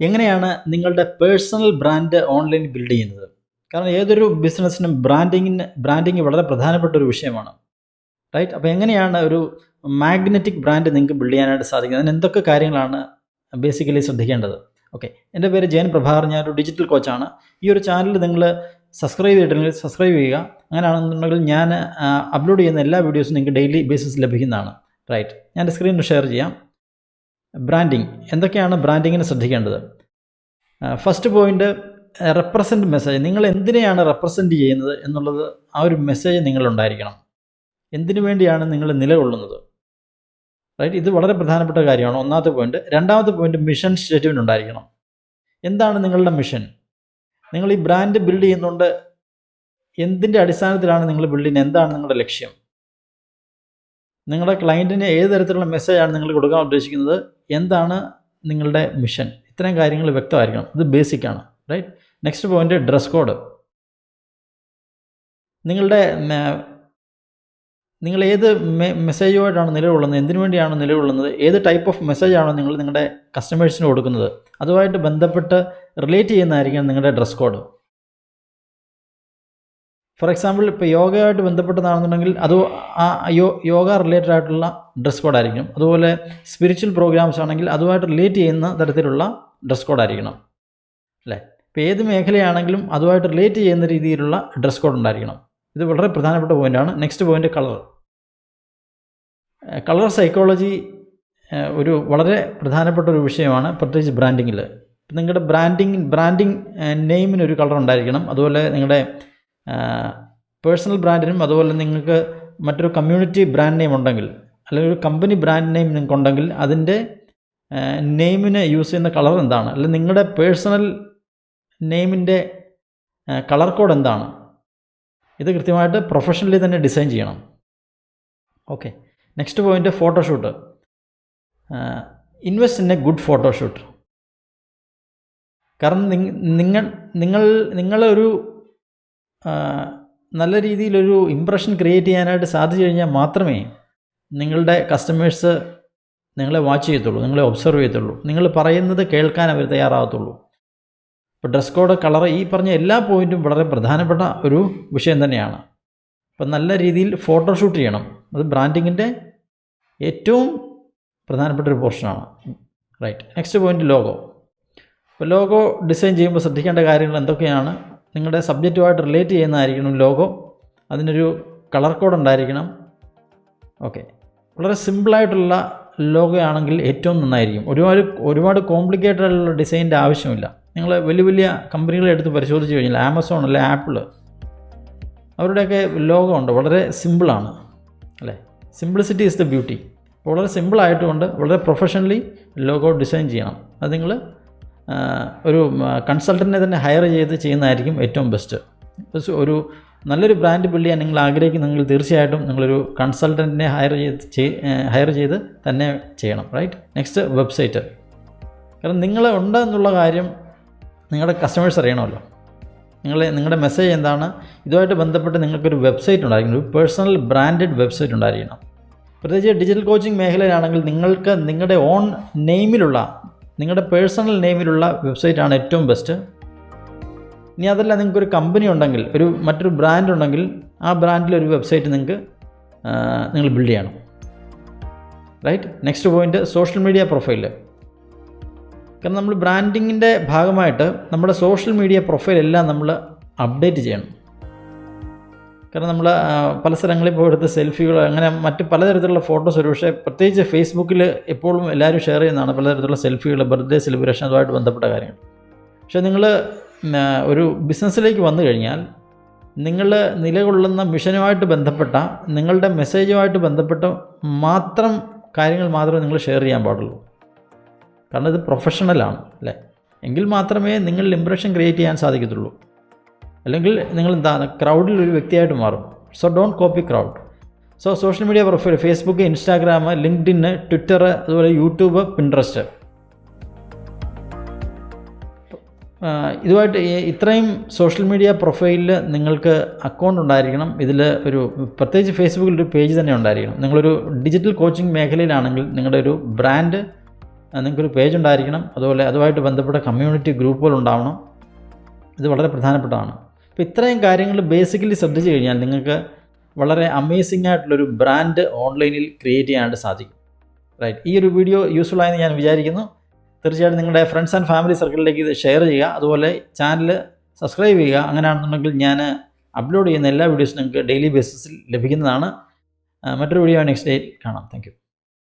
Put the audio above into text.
എങ്ങനെയാണ് നിങ്ങളുടെ personal brand online build ചെയ്യുന്നത്? കാരണം ഏതൊരു ബിസിനസ്സിനും ബ്രാൻഡിങ്ങിന് ബ്രാൻഡിങ് വളരെ പ്രധാനപ്പെട്ട ഒരു വിഷയമാണ്. റൈറ്റ്? അപ്പോൾ എങ്ങനെയാണ് ഒരു മാഗ്നറ്റിക് ബ്രാൻഡ് നിങ്ങൾക്ക് ബിൽഡ് ചെയ്യാനായിട്ട് സാധിക്കുന്നത്? അതിന് എന്തൊക്കെ കാര്യങ്ങളാണ് ബേസിക്കലി ശ്രദ്ധിക്കേണ്ടത്? ഓക്കെ. എന്റെ പേര് ജയൻ പ്രഭാകർ. ഞാനൊരു ഡിജിറ്റൽ കോച്ചാണ്. ഈ ഒരു ചാനൽ നിങ്ങൾ സബ്സ്ക്രൈബ് ചെയ്തിട്ടുണ്ടെങ്കിൽ സബ്സ്ക്രൈബ് ചെയ്യുക. അങ്ങനെയാണെന്നുണ്ടെങ്കിൽ ഞാൻ അപ്ലോഡ് ചെയ്യുന്ന എല്ലാ വീഡിയോസും നിങ്ങൾക്ക് ഡെയിലി ബേസിസ് ലഭിക്കുന്നതാണ്. റൈറ്റ്? ഞാൻ സ്ക്രീനിൽ ഷെയർ ചെയ്യാം. ബ്രാൻഡിങ് എന്തൊക്കെയാണ് ബ്രാൻഡിങ്ങിന് ശ്രദ്ധിക്കേണ്ടത്? ഫസ്റ്റ് പോയിന്റ് റെപ്രസെന്റ് മെസ്സേജ് നിങ്ങൾ എന്തിനെയാണ് റെപ്രസെന്റ് ചെയ്യുന്നത് എന്നുള്ളത് ആ ഒരു മെസ്സേജ് നിങ്ങളുണ്ടായിരിക്കണം. എന്തിനു വേണ്ടിയാണ് നിങ്ങൾ നിലകൊള്ളുന്നത്? റൈറ്റ് ഇത് വളരെ പ്രധാനപ്പെട്ട കാര്യമാണ്. ഒന്നാമത്തെ പോയിന്റ് രണ്ടാമത്തെ പോയിന്റ് മിഷൻ സ്റ്റേറ്റ്മെന്റ് ഉണ്ടായിരിക്കണം. എന്താണ് നിങ്ങളുടെ മിഷൻ നിങ്ങൾ ഈ ബ്രാൻഡ് ബിൽഡ് ചെയ്യുന്നുണ്ട്. എന്തിന്റെ അടിസ്ഥാനത്തിലാണ് നിങ്ങൾ ബിൽഡ് ചെയ്യുന്നത്? എന്താണ് നിങ്ങളുടെ ലക്ഷ്യം? നിങ്ങളുടെ ക്ലയന്റിന് ഏത് തരത്തിലുള്ള മെസ്സേജാണ് നിങ്ങൾ കൊടുക്കാൻ ഉദ്ദേശിക്കുന്നത്? എന്താണ് നിങ്ങളുടെ മിഷൻ ഇത്തരം കാര്യങ്ങൾ വ്യക്തമായിരിക്കണം. ഇത് ബേസിക്കാണ് right next point dress code നിങ്ങളുടെ നിങ്ങൾ ഏത് മെസ്സേജുമായിട്ടാണ് നിലകൊള്ളുന്നത് എന്തിനു വേണ്ടിയാണ് നിലകൊള്ളുന്നത് ഏത് ടൈപ്പ് ഓഫ് മെസ്സേജാണോ നിങ്ങൾ നിങ്ങളുടെ കസ്റ്റമേഴ്സിന് കൊടുക്കുന്നത്? അതുമായിട്ട് ബന്ധപ്പെട്ട് റിലേറ്റ് ചെയ്യുന്നതായിരിക്കണം നിങ്ങളുടെ ഡ്രസ് കോഡ് ഫോർ എക്സാമ്പിൾ ഇപ്പോൾ യോഗയായിട്ട് ബന്ധപ്പെട്ടതാണെന്നുണ്ടെങ്കിൽ അത് ആ യോ യോഗ റിലേറ്റഡ് ആയിട്ടുള്ള ഡ്രസ് കോഡ് ആയിരിക്കണം. അതുപോലെ സ്പിരിച്വൽ പ്രോഗ്രാംസ് ആണെങ്കിൽ അതുമായിട്ട് റിലേറ്റ് ചെയ്യുന്ന തരത്തിലുള്ള ഡ്രസ് കോഡ് ആയിരിക്കണം. അല്ലേ? ഇപ്പോൾ ഏത് മേഖലയാണെങ്കിലും അതുമായിട്ട് റിലേറ്റ് ചെയ്യുന്ന രീതിയിലുള്ള ഡ്രസ് കോഡ് ഉണ്ടായിരിക്കണം. ഇത് വളരെ പ്രധാനപ്പെട്ട പോയിന്റാണ് next point colour colour psychology ഒരു വളരെ പ്രധാനപ്പെട്ട ഒരു വിഷയമാണ്. പ്രത്യേകിച്ച് ബ്രാൻഡിങ്ങിൽ നിങ്ങളുടെ ബ്രാൻഡിങ് ബ്രാൻഡിങ് നെയിമിനൊരു കളർ ഉണ്ടായിരിക്കണം. അതുപോലെ നിങ്ങളുടെ പേഴ്സണൽ ബ്രാൻഡിനും അതുപോലെ നിങ്ങൾക്ക് മറ്റൊരു കമ്മ്യൂണിറ്റി ബ്രാൻഡ് നെയിം ഉണ്ടെങ്കിൽ അല്ലെങ്കിൽ ഒരു കമ്പനി ബ്രാൻഡ് നെയിം നിങ്ങൾക്ക് ഉണ്ടെങ്കിൽ അതിന്റെ നെയിമിന് യൂസ് ചെയ്യുന്ന കളർ എന്താണ്? അല്ലെങ്കിൽ നിങ്ങളുടെ പേഴ്സണൽ നെയിമിന്റെ കളർ കോഡ് എന്താണ്? ഇത് കൃത്യമായിട്ട് പ്രൊഫഷണലി തന്നെ ഡിസൈൻ ചെയ്യണം. Okay next point photoshoot invest in a good photoshoot കാരണം നിങ്ങൾ നിങ്ങൾ നിങ്ങളൊരു നല്ല രീതിയിലൊരു ഇമ്പ്രഷൻ ക്രിയേറ്റ് ചെയ്യാനായിട്ട് സാധിച്ചു കഴിഞ്ഞാൽ മാത്രമേ നിങ്ങളുടെ കസ്റ്റമേഴ്സ് നിങ്ങളെ വാച്ച് ചെയ്യത്തുള്ളൂ നിങ്ങളെ ഒബ്സർവ് ചെയ്യത്തുള്ളൂ. നിങ്ങൾ പറയുന്നത് കേൾക്കാൻ അവർ തയ്യാറാകത്തുള്ളൂ. ഇപ്പോൾ ഡ്രസ് കോഡ് കളർ ഈ പറഞ്ഞ എല്ലാ പോയിന്റും വളരെ പ്രധാനപ്പെട്ട ഒരു വിഷയം തന്നെയാണ്. അപ്പം നല്ല രീതിയിൽ ഫോട്ടോഷൂട്ട് ചെയ്യണം. അത് ബ്രാൻഡിങ്ങിന്റെ ഏറ്റവും പ്രധാനപ്പെട്ട ഒരു പോർഷനാണ് റൈറ്റ് നെക്സ്റ്റ് പോയിന്റ് ലോഗോ ഇപ്പോൾ ലോഗോ ഡിസൈൻ ചെയ്യുമ്പോൾ ശ്രദ്ധിക്കേണ്ട കാര്യങ്ങൾ എന്തൊക്കെയാണ്? നിങ്ങളുടെ സബ്ജക്റ്റുമായിട്ട് റിലേറ്റ് ചെയ്യുന്നതായിരിക്കണം ലോഗോ അതിനൊരു കളർ കോഡ് ഉണ്ടായിരിക്കണം. ഓക്കെ. വളരെ സിമ്പിളായിട്ടുള്ള ലോഗോ ആണെങ്കിൽ ഏറ്റവും നന്നായിരിക്കും. ഒരുപാട് ഒരുപാട് കോംപ്ലിക്കേറ്റഡ് ആയിട്ടുള്ള ഡിസൈനിന്റെ ആവശ്യമില്ല. നിങ്ങൾ വലിയ വലിയ കമ്പനികളെ എടുത്ത് പരിശോധിച്ച് കഴിഞ്ഞാൽ ആമസോൺ അല്ലെ ആപ്പിൾ അവരുടെയൊക്കെ ലോഗോ ഉണ്ട് വളരെ സിമ്പിളാണ് അല്ലേ? സിംപ്ലിസിറ്റി ഇസ് ദ ബ്യൂട്ടി വളരെ സിമ്പിളായിട്ടുകൊണ്ട് വളരെ പ്രൊഫഷണലി ലോഗോ ഡിസൈൻ ചെയ്യണം. അത് നിങ്ങൾ ഒരു കൺസൾട്ടന്റിനെ തന്നെ ഹയർ ചെയ്ത് ചെയ്യുന്നതായിരിക്കും ഏറ്റവും ബെസ്റ്റ് ഒരു നല്ലൊരു ബ്രാൻഡ് ബിൽഡ് ചെയ്യാൻ നിങ്ങൾ ആഗ്രഹിക്കുന്നെങ്കിൽ തീർച്ചയായിട്ടും നിങ്ങളൊരു കൺസൾട്ടന്റിനെ ഹയർ ചെയ്ത് ഹയർ ചെയ്ത് തന്നെ ചെയ്യണം റൈറ്റ് നെക്സ്റ്റ് വെബ്സൈറ്റ് കാരണം നിങ്ങളെ ഉണ്ട് എന്നുള്ള കാര്യം നിങ്ങളുടെ കസ്റ്റമേഴ്സ് അറിയണമല്ലോ. നിങ്ങൾ നിങ്ങളുടെ മെസ്സേജ് എന്താണ്? ഇതുമായിട്ട് ബന്ധപ്പെട്ട് നിങ്ങൾക്കൊരു വെബ്സൈറ്റ് ഉണ്ടായിരിക്കണം ഒരു പേഴ്സണൽ ബ്രാൻഡഡ് വെബ്സൈറ്റ് ഉണ്ടായിരിക്കണം. പ്രത്യേകിച്ച് ഡിജിറ്റൽ കോച്ചിങ് മേഖലയിലാണെങ്കിൽ നിങ്ങൾക്ക് നിങ്ങളുടെ ഓൺ നെയിമിലുള്ള നിങ്ങളുടെ പേഴ്സണൽ നെയിമിലുള്ള വെബ്സൈറ്റ് ആണ് ഏറ്റവും ബെസ്റ്റ്. ഇനി അതല്ല നിങ്ങൾക്കൊരു കമ്പനി ഉണ്ടെങ്കിൽ ഒരു മറ്റൊരു ബ്രാൻഡ് ഉണ്ടെങ്കിൽ ആ ബ്രാൻഡിലൊരു വെബ്സൈറ്റ് നിങ്ങൾക്ക് നിങ്ങൾ ബിൽഡ് ചെയ്യണം. Right next point social media profile കാരണം നമ്മൾ ബ്രാൻഡിങ്ങിന്റെ ഭാഗമായിട്ട് നമ്മുടെ സോഷ്യൽ മീഡിയ പ്രൊഫൈലെല്ലാം നമ്മൾ അപ്ഡേറ്റ് ചെയ്യണം. കാരണം നമ്മൾ പല സ്ഥലങ്ങളിൽ ഇപ്പോൾ എടുത്ത് സെൽഫികൾ അങ്ങനെ മറ്റ് പലതരത്തിലുള്ള ഫോട്ടോസ് ഒരു പക്ഷേ പ്രത്യേകിച്ച് ഫേസ്ബുക്കിൽ എപ്പോഴും എല്ലാവരും ഷെയർ ചെയ്യുന്നതാണ് പലതരത്തിലുള്ള സെൽഫികൾ ബർത്ത്ഡേ സെലിബ്രേഷൻ അതുമായിട്ട് ബന്ധപ്പെട്ട കാര്യങ്ങൾ പക്ഷേ നിങ്ങൾ ഒരു ബിസിനസ്സിലേക്ക് വന്നു കഴിഞ്ഞാൽ നിങ്ങൾ നിലകൊള്ളുന്ന മിഷനുമായിട്ട് ബന്ധപ്പെട്ട നിങ്ങളുടെ മെസ്സേജുമായിട്ട് ബന്ധപ്പെട്ട മാത്രം കാര്യങ്ങൾ മാത്രമേ നിങ്ങൾ ഷെയർ ചെയ്യാൻ പാടുള്ളൂ. കാരണം ഇത് പ്രൊഫഷണലാണ് അല്ലേ? എങ്കിൽ മാത്രമേ നിങ്ങളിൽ ഇമ്പ്രഷൻ ക്രിയേറ്റ് ചെയ്യാൻ സാധിക്കത്തുള്ളൂ. അല്ലെങ്കിൽ നിങ്ങൾ എന്താണ് ക്രൗഡിൽ ഒരു വ്യക്തിയായിട്ട് മാറും. So don't copy crowd so social media profile Facebook Instagram LinkedIn Twitter അതുപോലെ യൂട്യൂബ് പിൻട്രസ്റ്റ് ഇതുമായിട്ട് ഇത്രയും സോഷ്യൽ മീഡിയ പ്രൊഫൈലിൽ നിങ്ങൾക്ക് അക്കൗണ്ട് ഉണ്ടായിരിക്കണം. ഇതിൽ ഒരു പ്രത്യേകിച്ച് ഫേസ്ബുക്കിൽ ഒരു പേജ് തന്നെ ഉണ്ടായിരിക്കണം. നിങ്ങളൊരു ഡിജിറ്റൽ കോച്ചിങ് മേഖലയിലാണെങ്കിൽ നിങ്ങളുടെ ഒരു ബ്രാൻഡ് നിങ്ങൾക്കൊരു പേജ് ഉണ്ടായിരിക്കണം. അതുപോലെ അതുമായിട്ട് ബന്ധപ്പെട്ട കമ്മ്യൂണിറ്റി ഗ്രൂപ്പുകൾ ഉണ്ടാവണം. ഇത് വളരെ പ്രധാനപ്പെട്ടതാണ്. അപ്പോൾ ഇത്രയും കാര്യങ്ങൾ ബേസിക്കലി ശ്രദ്ധിച്ചു കഴിഞ്ഞാൽ നിങ്ങൾക്ക് വളരെ അമേസിംഗ് ആയിട്ടുള്ളൊരു ബ്രാൻഡ് ഓൺലൈനിൽ ക്രിയേറ്റ് ചെയ്യാനായിട്ട് സാധിക്കും. റൈറ്റ് ഈ ഒരു വീഡിയോ യൂസ്ഫുൾ ആയെന്ന് ഞാൻ വിചാരിക്കുന്നു. തീർച്ചയായിട്ടും നിങ്ങളുടെ ഫ്രണ്ട്സ് ആൻഡ് ഫാമിലി സർക്കിളിലേക്ക് ഇത് ഷെയർ ചെയ്യുക. അതുപോലെ ചാനൽ സബ്സ്ക്രൈബ് ചെയ്യുക. അങ്ങനെയാണെന്നുണ്ടെങ്കിൽ ഞാൻ അപ്ലോഡ് ചെയ്യുന്ന എല്ലാ വീഡിയോസും നിങ്ങൾക്ക് ഡെയിലി ബേസിസിൽ ലഭിക്കുന്നതാണ്. മറ്റൊരു വീഡിയോ നെക്സ്റ്റ് ഡേ കാണാം. താങ്ക്